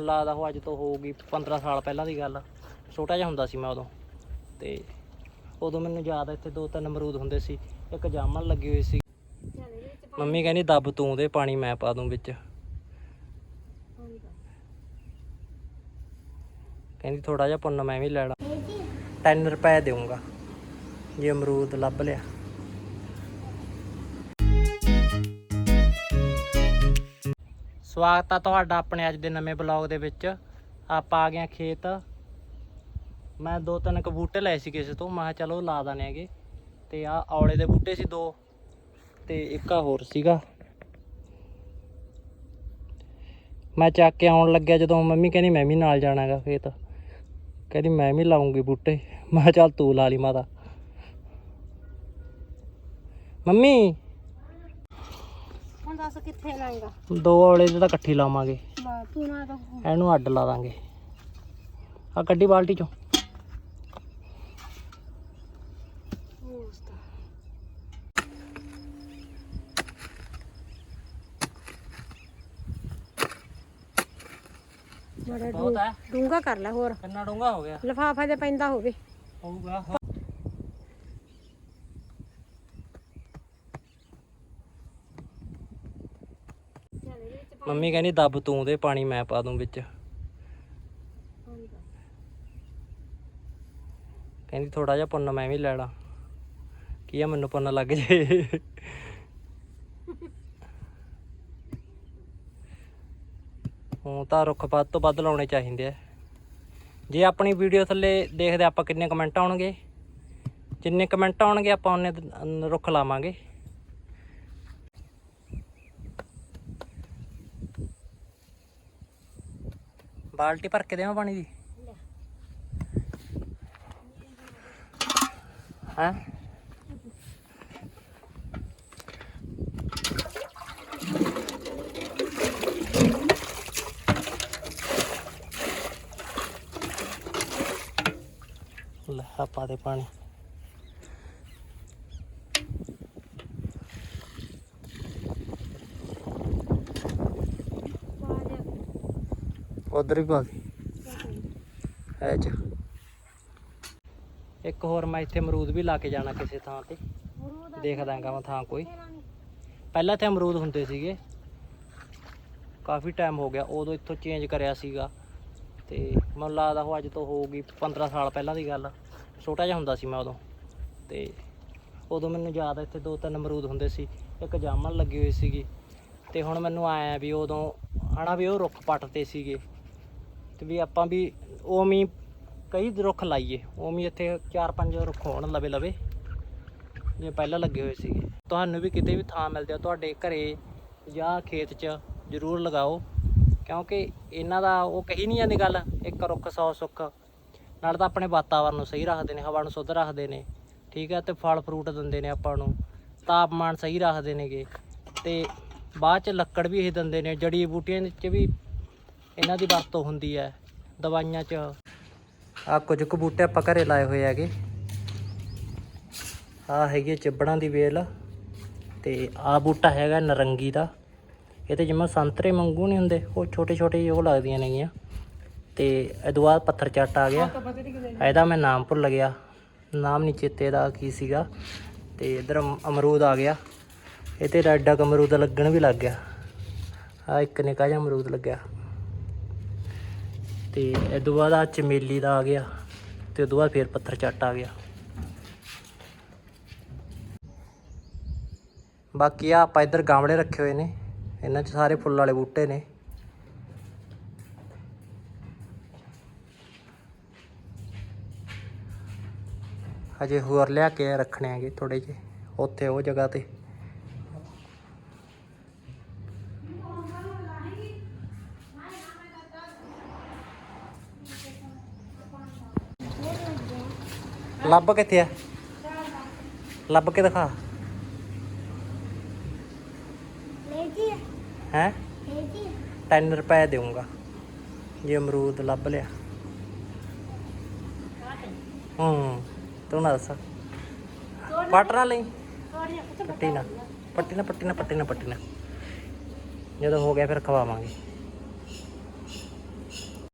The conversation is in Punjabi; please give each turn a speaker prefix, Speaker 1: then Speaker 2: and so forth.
Speaker 1: ਲੱਗਦਾ ਉਹ ਅੱਜ ਤੋਂ ਹੋਊਗੀ 15 ਸਾਲ ਪਹਿਲਾਂ ਦੀ ਗੱਲ। ਛੋਟਾ ਜਿਹਾ ਹੁੰਦਾ ਸੀ ਮੈਂ ਉਦੋਂ। ਤੇ ਉਦੋਂ ਮੈਨੂੰ ਯਾਦ ਆ ਇੱਥੇ ਦੋ ਤਿੰਨ ਅਮਰੂਦ ਹੁੰਦੇ ਸੀ। ਇੱਕ ਜਾਮਣ ਲੱਗੀ ਹੋਈ ਸੀ। ਮੰਮੀ ਕਹਿੰਦੀ ਦੱਬ ਤੂੰ ਦੇ ਪਾਣੀ ਮੈਂ ਪਾ ਦੂੰ ਵਿੱਚ। ਕਹਿੰਦੀ ਥੋੜਾ ਜਿਹਾ ਪੁੰਨ ਮੈਂ ਵੀ ਲੈਣਾ 10 ਰੁਪਏ ਦੇਵਾਂਗਾ ਜੇ ਅਮਰੂਦ ਲੱਭ ਲਿਆ। ਸਵਾਗਤ ਆ ਤੁਹਾਡਾ ਆਪਣੇ ਅੱਜ ਦੇ ਨਵੇਂ ਬਲੌਗ ਦੇ ਵਿੱਚ। ਆਪਾਂ ਆ ਗਏ ਹਾਂ ਖੇਤ। ਮੈਂ ਦੋ ਤਿੰਨ ਕੁ ਬੂਟੇ ਲਏ ਸੀ ਕਿਸੇ ਤੋਂ। ਮੈਂ ਕਿਹਾ ਚਲੋ ਲਾ ਦਾਨੇ ਹੈਗੇ। ਤੇ ਆ ਔਲੇ ਦੇ ਬੂਟੇ ਸੀ ਦੋ ਤੇ ਇੱਕ ਆ ਹੋਰ ਸੀਗਾ। ਮੈਂ ਚੱਕ ਕੇ ਆਉਣ ਲੱਗਿਆ ਜਦੋਂ ਮੰਮੀ ਕਹਿੰਦੀ ਮੈਂ ਵੀ ਨਾਲ ਜਾਣਾਗਾ ਖੇਤ। ਕਹਿੰਦੀ ਮੈਂ ਵੀ ਲਾਉਂਗੀ ਬੂਟੇ। ਮੈਂ ਕਿਹਾ ਚੱਲ ਤੂੰ ਲਾ ਲਈ ਮਾਤਾ। ਮੰਮੀ
Speaker 2: ਦੱਸ ਕਿੱਥੇ ਲਾਏਗਾ?
Speaker 1: ਦੋ ਔਲੇ ਦੇ ਤਾਂ ਇਕੱਠੀ ਲਾਵਾਂਗੇ।
Speaker 2: ਬਾ ਤੂੰ ਨਾ ਤਾਂ
Speaker 1: ਇਹਨੂੰ ਅੱਡ ਲਾ ਦਾਂਗੇ। ਆ ਕੱਢੀ ਬਾਲਟੀ ਚੋਂ। ਬਹੁਤ ਹੈ
Speaker 2: ਡੂੰਗਾ ਕਰ ਲੈ ਹੋਰ।
Speaker 1: ਕਿੰਨਾ ਡੂੰਗਾ ਹੋ ਗਿਆ।
Speaker 2: ਲਫਾਫਾ ਜੇ ਪੈਂਦਾ ਹੋਵੇ।
Speaker 1: ਹੋਊਗਾ ਮੰਮੀ ਕਹਿੰਦੀ ਦੱਬ ਤੂੰ ਦੇ ਪਾਣੀ ਮੈਂ ਪਾ ਦੂੰ ਵਿੱਚ। ਕਹਿੰਦੀ ਥੋੜਾ ਜਿਹਾ ਪੁੰਨ ਮੈਂ ਵੀ ਲੈਣਾ ਕੀ ਆ ਮੈਨੂੰ ਪੁੰਨ ਲੱਗ ਜੇ? ਹੁਣ ਤਾਂ ਰੁੱਖ ਵੱਧ ਤੋਂ ਵੱਧ ਲਾਉਣੇ ਚਾਹੀਦੇ ਆ। ਜੇ ਆਪਣੀ ਵੀਡੀਓ ਥੱਲੇ ਦੇਖਦੇ ਆਪਾਂ ਕਿੰਨੇ ਕਮੈਂਟ ਆਉਣਗੇ, ਜਿੰਨੇ ਕਮੈਂਟ ਆਉਣਗੇ ਆਪਾਂ ਉਹਨੇ ਰੁੱਖ ਲਾਵਾਂਗੇ। ਬਾਲਟੀ ਭਰ ਕੇ ਦੇਵਾਂ ਪਾਣੀ ਦੀ? ਹੈ? ਲੈ ਆ ਪਾ ਪਾਣੀ। ਉਧਰ ਹੀ ਪਾ ਦੇ। ਐ ਚ ਇੱਕ ਹੋਰ ਮੈਂ ਇੱਥੇ ਅਮਰੂਦ ਵੀ ਲਾ ਕੇ ਜਾਣਾ ਕਿਸੇ ਥਾਂ ਤੇ। ਦੇਖ ਮੈਂ ਥਾਂ ਕੋਈ। ਪਹਿਲਾਂ ਇੱਥੇ ਅਮਰੂਦ ਹੁੰਦੇ ਸੀਗੇ। ਕਾਫੀ ਟਾਈਮ ਹੋ ਗਿਆ, ਉਦੋਂ ਇੱਥੋਂ ਚੇਂਜ ਕਰਿਆ ਸੀਗਾ। ਤੇ ਮੈਨੂੰ ਲੱਗਦਾ ਉਹ ਅੱਜ ਤੋਂ ਹੋਊਗੀ 15 ਸਾਲ ਪਹਿਲਾਂ ਦੀ ਗੱਲ ਛੋਟਾ ਜਿਹਾ ਹੁੰਦਾ ਸੀ ਮੈਂ ਉਦੋਂ। ਤੇ ਉਦੋਂ ਮੈਨੂੰ ਯਾਦ ਆ, ਇੱਥੇ ਦੋ ਤਿੰਨ ਅਮਰੂਦ ਹੁੰਦੇ ਸੀ। ਇੱਕ ਜਾਮਣ ਲੱਗੀ ਹੋਈ ਸੀਗੀ। ਤੇ ਹੁਣ ਮੈਨੂੰ ਆਇਆ ਵੀ ਉਦੋਂ, ਹਨਾ ਵੀ ਉਹ ਰੁੱਖ ਪੱਟਦੇ ਸੀਗੇ। ਤੇ ਵੀ ਆਪਾਂ ਵੀ ਉਵੇਂ ਕਈ ਰੁੱਖ ਲਾਈਏ। ਉਵੇਂ ਇੱਥੇ ਚਾਰ ਪੰਜ ਰੁੱਖ ਹੋਣ ਲਵੇ ਲਵੇ। ਜਿਵੇਂ ਪਹਿਲਾਂ ਲੱਗੇ ਹੋਏ ਸੀਗੇ। ਤੁਹਾਨੂੰ ਵੀ ਕਿਤੇ ਵੀ ਥਾਂ ਮਿਲਦੇ ਆ, ਤੁਹਾਡੇ ਘਰੇ ਜਾਂ ਖੇਤ 'ਚ ਜ਼ਰੂਰ ਲਗਾਓ। ਕਿਉਂਕਿ ਇਹਨਾਂ ਦਾ ਉਹ ਕਹੀ ਨਹੀਂ ਜਾਂਦੀ ਗੱਲ, ਇੱਕ ਰੁੱਖ, ਸੌ ਸੁੱਖ। ਨਾਲ ਤਾਂ ਆਪਣੇ ਵਾਤਾਵਰਨ ਨੂੰ ਸਹੀ ਰੱਖਦੇ ਨੇ, ਹਵਾ ਨੂੰ ਸ਼ੁੱਧ ਰੱਖਦੇ ਨੇ। ਠੀਕ ਹੈ ਤੇ ਫਲ ਫਰੂਟ ਦਿੰਦੇ ਨੇ ਆਪਾਂ ਨੂੰ। ਤਾਪਮਾਨ ਸਹੀ ਰੱਖਦੇ ਨੇਗੇ। ਤੇ ਬਾਅਦ ਚ ਲੱਕੜ ਵੀ ਇਹ ਦਿੰਦੇ ਨੇ ਜੜੀ ਬੂਟੀਆਂ 'ਚ ਵੀ ਇਹਨਾਂ ਦੀ ਵਰਤੋਂ ਹੁੰਦੀ ਹੈ ਦਵਾਈਆਂ 'ਚ। ਆ ਕੁਝ ਕੁ ਬੂਟੇ ਆਪਾਂ ਘਰੇ ਲਾਏ ਹੋਏ ਹੈਗੇ। ਆ ਹੈਗੀ ਚਿੱਬੜਾਂ ਦੀ ਵੇਲ ਤੇ ਆ ਬੂਟਾ ਹੈਗਾ ਨਰੰਗੀ ਦਾ। ਇਹ ਤੇ ਜਿਵੇਂ ਸੰਤਰੇ ਵਾਂਗੂ ਨਹੀਂ ਹੁੰਦੇ, ਉਹ ਛੋਟੇ ਛੋਟੇ ਜਿਹੇ ਉਹ ਲੱਗਦੀਆਂ ਨੇਗੀਆਂ। ਤੇ ਇਹਦੋਂ ਬਾਅਦ ਪੱਥਰ ਚੱਟ ਆ ਗਿਆ। ਇਹਦਾ ਮੈਂ ਨਾਮ ਭੁੱਲ ਗਿਆ। ਨਾਮ ਨਹੀਂ ਚੇਤੇ ਦਾ ਕੀ ਸੀਗਾ। ਤੇ ਇਧਰ ਅਮਰੂਦ ਆ ਗਿਆ। ਇਹ ਤੇ ਐਡਾ ਅਮਰੂਦ ਲੱਗਣ ਵੀ ਲੱਗ ਗਿਆ। ਆ ਇੱਕ ਨਿੱਕਾ ਜਿਹਾ ਅਮਰੂਦ ਲੱਗਿਆ। ਤੇ ਇਹਦੋਂ ਬਾਅਦ ਆ ਚਮੇਲੀ ਦਾ ਆ ਗਿਆ ਤੇ ਤੋਂ ਬਾਅਦ ਫਿਰ ਪੱਥਰ ਚੱਟ ਆ ਗਿਆ। ਬਾਕੀ ਆ ਆਪਾਂ ਇੱਧਰ ਗਾਮਲੇ ਰੱਖੇ ਹੋਏ ਨੇ। ਇਹਨਾਂ 'ਚ ਸਾਰੇ ਫੁੱਲ ਵਾਲੇ ਬੂਟੇ ਨੇ। ਹਜੇ ਹੋਰ ਲਿਆ ਕੇ ਰੱਖਣੇ ਹੈਗੇ ਥੋੜੇ ਜਿਹੇ। ਉੱਥੇ ਉਹ ਜਗ੍ਹਾ ਤੇ। ਲੱਭ ਕਿੱਥੇ ਆ? ਲੱਭ ਕੇ ਦਿਖਾ। ਹੈ?
Speaker 2: ਲੈਜੀ
Speaker 1: 10 ਰੁਪਏ ਦੇਵਾਂਗਾ ਜੇ ਅਮਰੂਦ ਲੱਭ ਲਿਆ। ਹੂੰ ਤੂੰ ਨਾ ਦੱਸ। ਪੱਟ ਨਾ ਲਈ। ਪੱਟੀ ਨਾ। ਪੱਟੀ ਨਾ ਪੱਟੀ ਨਾ ਪੱਟੀ ਨਾ ਪੱਟੀ ਨਾ। ਜਦੋਂ ਹੋ ਗਿਆ ਫਿਰ ਖਵਾਵਾਂਗੇ।